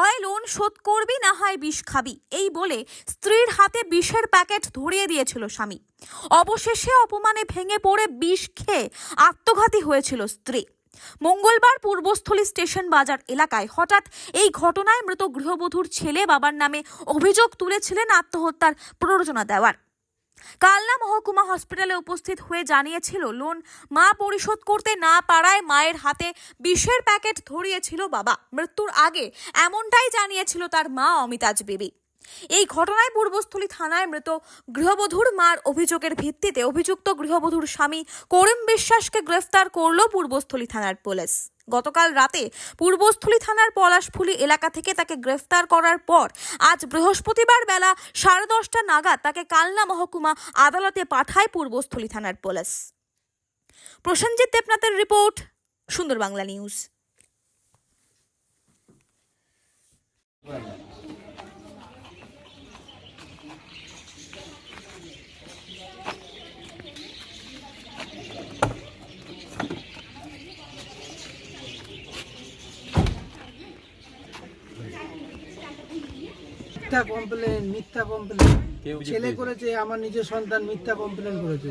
হয় লোন শোধ করবি না হয় বিষ খাবি? এই বলে স্ত্রীর হাতে বিষের প্যাকেট ধরিয়ে দিয়েছিল স্বামী। অবশেষে অপমানে ভেঙে পড়ে বিষ খেয়ে আত্মঘাতী হয়েছিল স্ত্রী। মঙ্গলবার পূর্বস্থলী স্টেশন বাজার এলাকায় হঠাৎ এই ঘটনায় মৃত গৃহবধূর ছেলে বাবার নামে অভিযোগ তুলেছিলেন আত্মহত্যার প্ররোচনা দেওয়ার। কালনা মহকুমা হসপিটালে উপস্থিত হয়ে জানিয়েছিল, লোন মা পরিশোধ করতে না পারায় মায়ের হাতে বিষের প্যাকেট ধরিয়েছিল বাবা। মৃত্যুর আগে এমনটাই জানিয়েছিল তার মা অমিতাজ বিবি। এই ঘটনায় পূর্বস্থলী থানায় মৃত গৃহবধূর মার অভিযোগের ভিত্তিতে অভিযুক্ত গৃহবধূর স্বামী করিম বিশ্বাসকে গ্রেফতার করল পূর্বস্থলী থানার পুলিশ। গতকাল রাতে পূর্বস্থলী থানার পলাশফুলি এলাকা থেকে তাকে গ্রেফতার করার পর আজ বৃহস্পতিবার বেলা সাড়ে দশটা নাগাদ তাকে কালনা মহকুমা আদালতে পাঠায় পূর্বস্থলী থানার পুলিশ। প্রসেনজিৎ দেবনাথের রিপোর্ট সুন্দর বাংলা নিউজ। মিথ্যা কমপ্লেন মিথ্যা কমপ্লেন ছেলে করেছে আমার নিজের সন্তান মিথ্যা কমপ্লেন করেছে।